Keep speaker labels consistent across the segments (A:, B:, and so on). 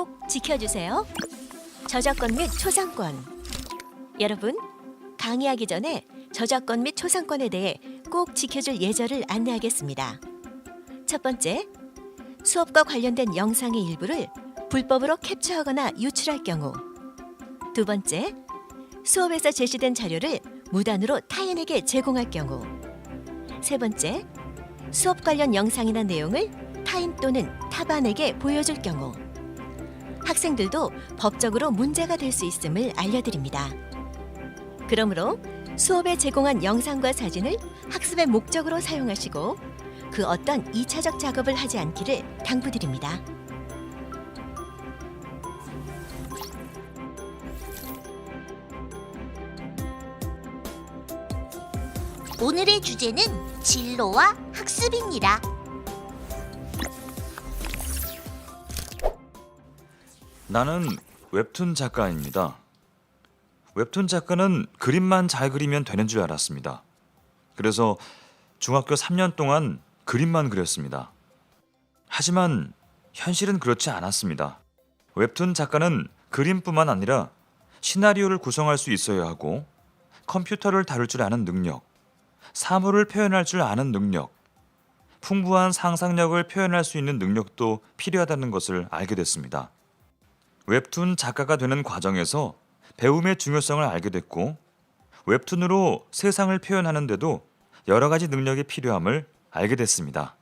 A: 꼭 지켜주세요. 저작권 및 초상권. 여러분, 강의하기 전에 저작권 및 초상권에 대해 꼭 지켜줄 예절을 안내하겠습니다. 첫 번째, 수업과 관련된 영상의 일부를 불법으로 캡처하거나 유출할 경우. 두 번째, 수업에서 제시된 자료를 무단으로 타인에게 제공할 경우. 세 번째, 수업 관련 영상이나 내용을 타인 또는 타반에게 보여줄 경우. 학생들도 법적으로 문제가 될 수 있음을 알려드립니다. 그러므로 수업에 제공한 영상과 사진을 학습의 목적으로 사용하시고 그 어떤 2차적 작업을 하지 않기를 당부드립니다.
B: 오늘의 주제는 진로와 학습입니다.
C: 나는 웹툰 작가입니다. 웹툰 작가는 그림만 잘 그리면 되는 줄 알았습니다. 그래서 중학교 3년 동안 그림만 그렸습니다. 하지만 현실은 그렇지 않았습니다. 웹툰 작가는 그림뿐만 아니라 시나리오를 구성할 수 있어야 하고 컴퓨터를 다룰 줄 아는 능력, 사물을 표현할 줄 아는 능력, 풍부한 상상력을 표현할 수 있는 능력도 필요하다는 것을 알게 됐습니다. 웹툰 작가가 되는 과정에서 배움의 중요성을 알게 됐고 웹툰으로 세상을 표현하는데도 여러 가지 능력이 필요함을 알게 됐습니다.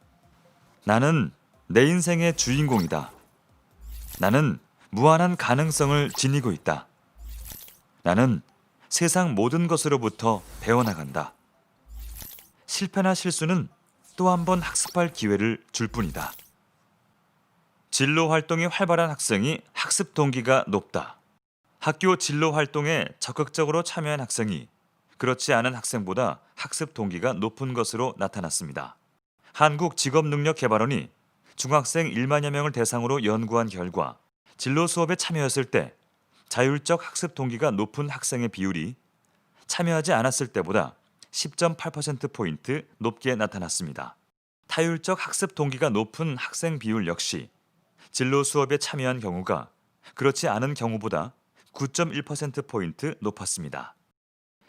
C: 나는 내 인생의 주인공이다. 나는 무한한 가능성을 지니고 있다. 나는 세상 모든 것으로부터 배워나간다. 실패나 실수는 또 한 번 학습할 기회를 줄 뿐이다. 진로 활동이 활발한 학생이 학습 동기가 높다. 학교 진로 활동에 적극적으로 참여한 학생이 그렇지 않은 학생보다 학습 동기가 높은 것으로 나타났습니다. 한국직업능력개발원이 중학생 1만여 명을 대상으로 연구한 결과 진로 수업에 참여했을 때 자율적 학습 동기가 높은 학생의 비율이 참여하지 않았을 때보다 10.8%포인트 높게 나타났습니다. 타율적 학습 동기가 높은 학생 비율 역시 진로 수업에 참여한 경우가 그렇지 않은 경우보다 9.1%포인트 높았습니다.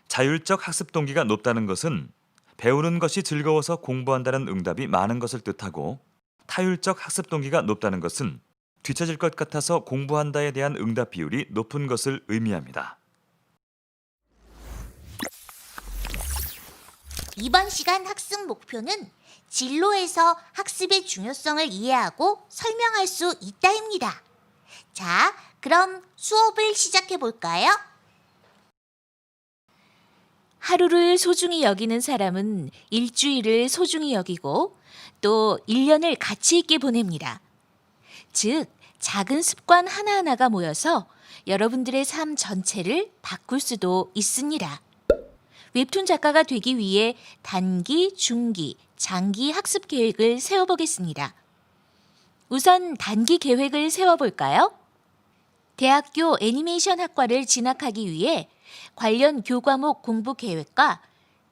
C: 자율적 학습 동기가 높다는 것은 배우는 것이 즐거워서 공부한다는 응답이 많은 것을 뜻하고 타율적 학습 동기가 높다는 것은 뒤처질 것 같아서 공부한다에 대한 응답 비율이 높은 것을 의미합니다.
B: 이번 시간 학습 목표는 진로에서 학습의 중요성을 이해하고 설명할 수 있다입니다. 자, 그럼 수업을 시작해 볼까요?
A: 하루를 소중히 여기는 사람은 일주일을 소중히 여기고 또 1년을 가치 있게 보냅니다. 즉, 작은 습관 하나하나가 모여서 여러분들의 삶 전체를 바꿀 수도 있습니다. 웹툰 작가가 되기 위해 단기, 중기, 장기 학습 계획을 세워보겠습니다. 우선 단기 계획을 세워볼까요? 대학교 애니메이션 학과를 진학하기 위해 관련 교과목 공부 계획과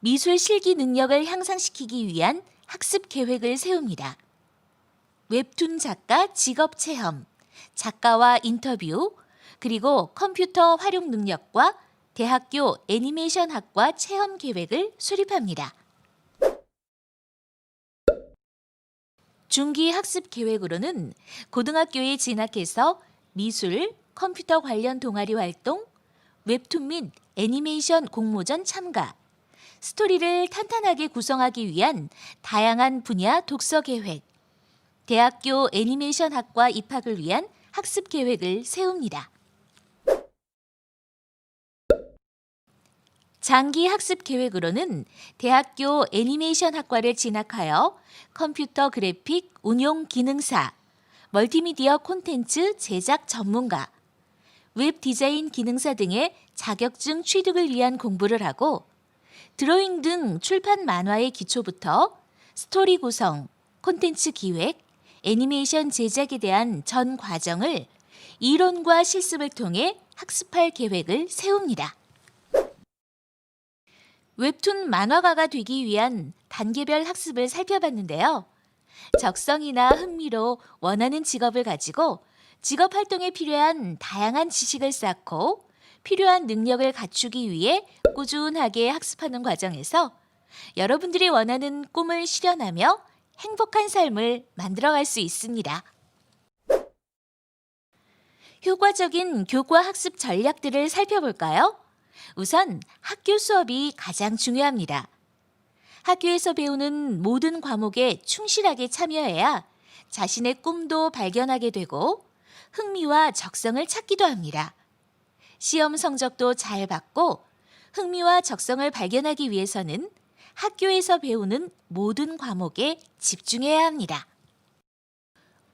A: 미술 실기 능력을 향상시키기 위한 학습 계획을 세웁니다. 웹툰 작가 직업 체험, 작가와 인터뷰, 그리고 컴퓨터 활용 능력과 대학교 애니메이션 학과 체험 계획을 수립합니다. 중기 학습 계획으로는 고등학교에 진학해서 미술, 컴퓨터 관련 동아리 활동, 웹툰 및 애니메이션 공모전 참가, 스토리를 탄탄하게 구성하기 위한 다양한 분야 독서 계획, 대학교 애니메이션 학과 입학을 위한 학습 계획을 세웁니다. 장기 학습 계획으로는 대학교 애니메이션 학과를 진학하여 컴퓨터 그래픽 운용 기능사, 멀티미디어 콘텐츠 제작 전문가, 웹 디자인 기능사 등의 자격증 취득을 위한 공부를 하고 드로잉 등 출판 만화의 기초부터 스토리 구성, 콘텐츠 기획, 애니메이션 제작에 대한 전 과정을 이론과 실습을 통해 학습할 계획을 세웁니다. 웹툰 만화가가 되기 위한 단계별 학습을 살펴봤는데요. 적성이나 흥미로 원하는 직업을 가지고 직업 활동에 필요한 다양한 지식을 쌓고 필요한 능력을 갖추기 위해 꾸준하게 학습하는 과정에서 여러분들이 원하는 꿈을 실현하며 행복한 삶을 만들어갈 수 있습니다. 효과적인 교과 학습 전략들을 살펴볼까요? 우선 학교 수업이 가장 중요합니다. 학교에서 배우는 모든 과목에 충실하게 참여해야 자신의 꿈도 발견하게 되고 흥미와 적성을 찾기도 합니다. 시험 성적도 잘 받고 흥미와 적성을 발견하기 위해서는 학교에서 배우는 모든 과목에 집중해야 합니다.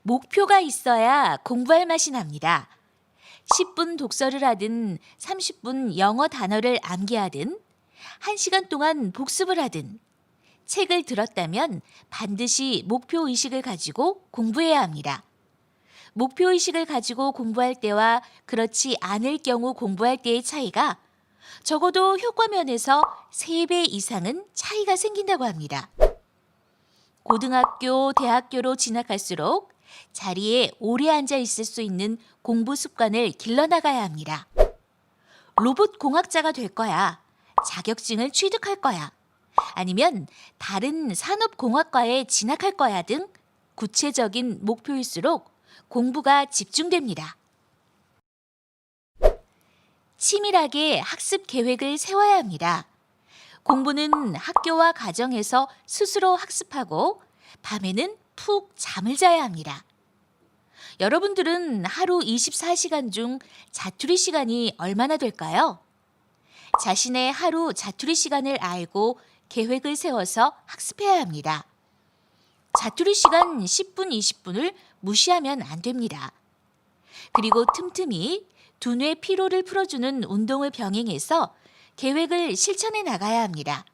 A: 목표가 있어야 공부할 맛이 납니다. 10분 독서를 하든 30분 영어 단어를 암기하든 1시간 동안 복습을 하든 책을 들었다면 반드시 목표 의식을 가지고 공부해야 합니다. 목표 의식을 가지고 공부할 때와 그렇지 않을 경우 공부할 때의 차이가 적어도 효과 면에서 3배 이상은 차이가 생긴다고 합니다. 고등학교, 대학교로 진학할수록 자리에 오래 앉아 있을 수 있는 공부 습관을 길러나가야 합니다. 로봇 공학자가 될 거야. 자격증을 취득할 거야. 아니면 다른 산업공학과에 진학할 거야 등 구체적인 목표일수록 공부가 집중됩니다. 치밀하게 학습 계획을 세워야 합니다. 공부는 학교와 가정에서 스스로 학습하고 밤에는 푹 잠을 자야 합니다. 여러분들은 하루 24시간 중 자투리 시간이 얼마나 될까요? 자신의 하루 자투리 시간을 알고 계획을 세워서 학습해야 합니다. 자투리 시간 10분, 20분을 무시하면 안 됩니다. 그리고 틈틈이 두뇌 피로를 풀어주는 운동을 병행해서 계획을 실천해 나가야 합니다.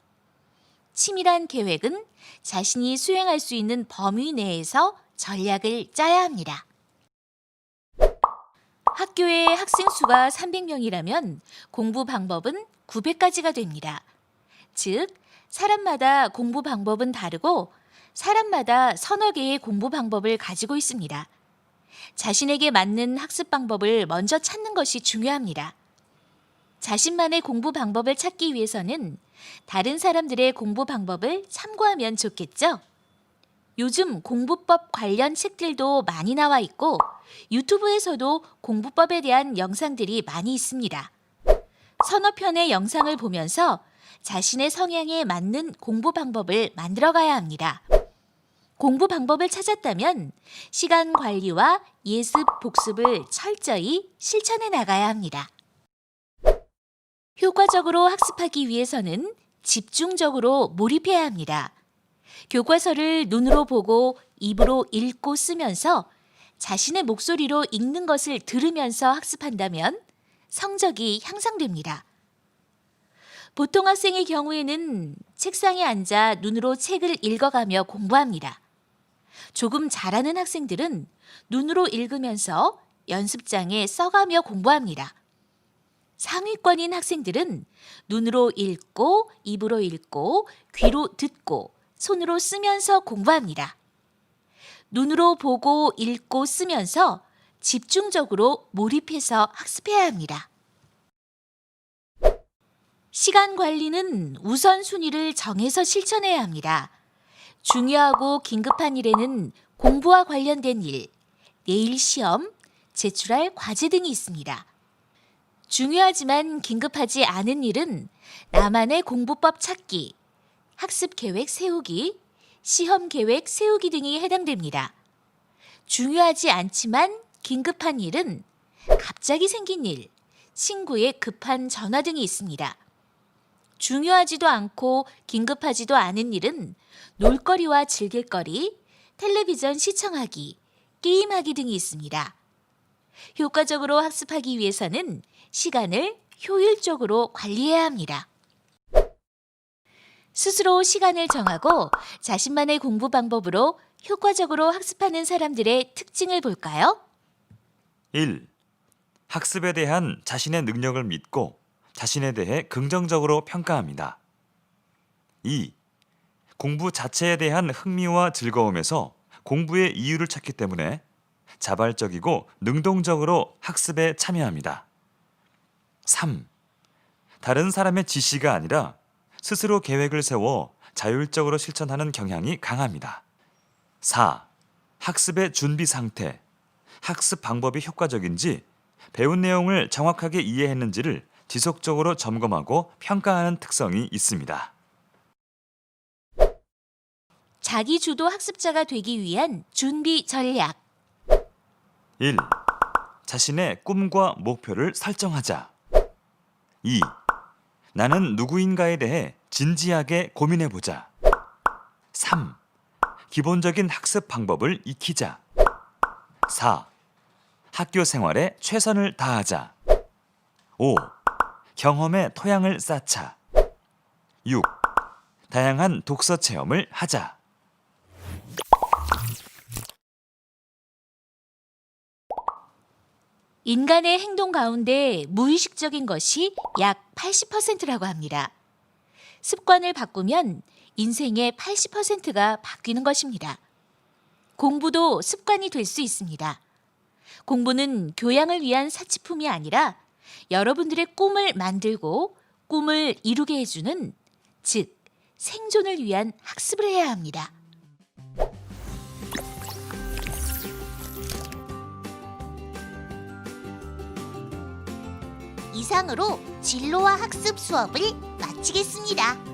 A: 치밀한 계획은 자신이 수행할 수 있는 범위 내에서 전략을 짜야 합니다. 학교의 학생 수가 300명이라면 공부 방법은 900가지가 됩니다. 즉, 사람마다 공부 방법은 다르고 사람마다 서너 개의 공부 방법을 가지고 있습니다. 자신에게 맞는 학습 방법을 먼저 찾는 것이 중요합니다. 자신만의 공부 방법을 찾기 위해서는 다른 사람들의 공부 방법을 참고하면 좋겠죠? 요즘 공부법 관련 책들도 많이 나와 있고 유튜브에서도 공부법에 대한 영상들이 많이 있습니다. 서너 편의 영상을 보면서 자신의 성향에 맞는 공부 방법을 만들어 가야 합니다. 공부 방법을 찾았다면 시간 관리와 예습, 복습을 철저히 실천해 나가야 합니다. 효과적으로 학습하기 위해서는 집중적으로 몰입해야 합니다. 교과서를 눈으로 보고 입으로 읽고 쓰면서 자신의 목소리로 읽는 것을 들으면서 학습한다면 성적이 향상됩니다. 보통 학생의 경우에는 책상에 앉아 눈으로 책을 읽어가며 공부합니다. 조금 잘하는 학생들은 눈으로 읽으면서 연습장에 써가며 공부합니다. 상위권인 학생들은 눈으로 읽고 입으로 읽고 귀로 듣고 손으로 쓰면서 공부합니다. 눈으로 보고 읽고 쓰면서 집중적으로 몰입해서 학습해야 합니다. 시간 관리는 우선순위를 정해서 실천해야 합니다. 중요하고 긴급한 일에는 공부와 관련된 일, 내일 시험, 제출할 과제 등이 있습니다. 중요하지만 긴급하지 않은 일은 나만의 공부법 찾기, 학습 계획 세우기, 시험 계획 세우기 등이 해당됩니다. 중요하지 않지만 긴급한 일은 갑자기 생긴 일, 친구의 급한 전화 등이 있습니다. 중요하지도 않고 긴급하지도 않은 일은 놀거리와 즐길거리, 텔레비전 시청하기, 게임하기 등이 있습니다. 효과적으로 학습하기 위해서는 시간을 효율적으로 관리해야 합니다. 스스로 시간을 정하고 자신만의 공부 방법으로 효과적으로 학습하는 사람들의 특징을 볼까요?
C: 1. 학습에 대한 자신의 능력을 믿고 자신에 대해 긍정적으로 평가합니다. 2. 공부 자체에 대한 흥미와 즐거움에서 공부의 이유를 찾기 때문에 자발적이고 능동적으로 학습에 참여합니다. 3. 다른 사람의 지시가 아니라 스스로 계획을 세워 자율적으로 실천하는 경향이 강합니다. 4. 학습의 준비 상태. 학습 방법이 효과적인지 배운 내용을 정확하게 이해했는지를 지속적으로 점검하고 평가하는 특성이 있습니다.
A: 자기 주도 학습자가 되기 위한 준비 전략.
C: 1. 자신의 꿈과 목표를 설정하자. 2. 나는 누구인가에 대해 진지하게 고민해 보자. 3. 기본적인 학습 방법을 익히자. 4. 학교 생활에 최선을 다하자. 5. 경험의 토양을 쌓자. 6. 다양한 독서 체험을 하자.
A: 인간의 행동 가운데 무의식적인 것이 약 80%라고 합니다. 습관을 바꾸면 인생의 80%가 바뀌는 것입니다. 공부도 습관이 될 수 있습니다. 공부는 교양을 위한 사치품이 아니라 여러분들의 꿈을 만들고 꿈을 이루게 해주는 즉 생존을 위한 학습을 해야 합니다. 이상으로 진로와 학습 수업을 마치겠습니다.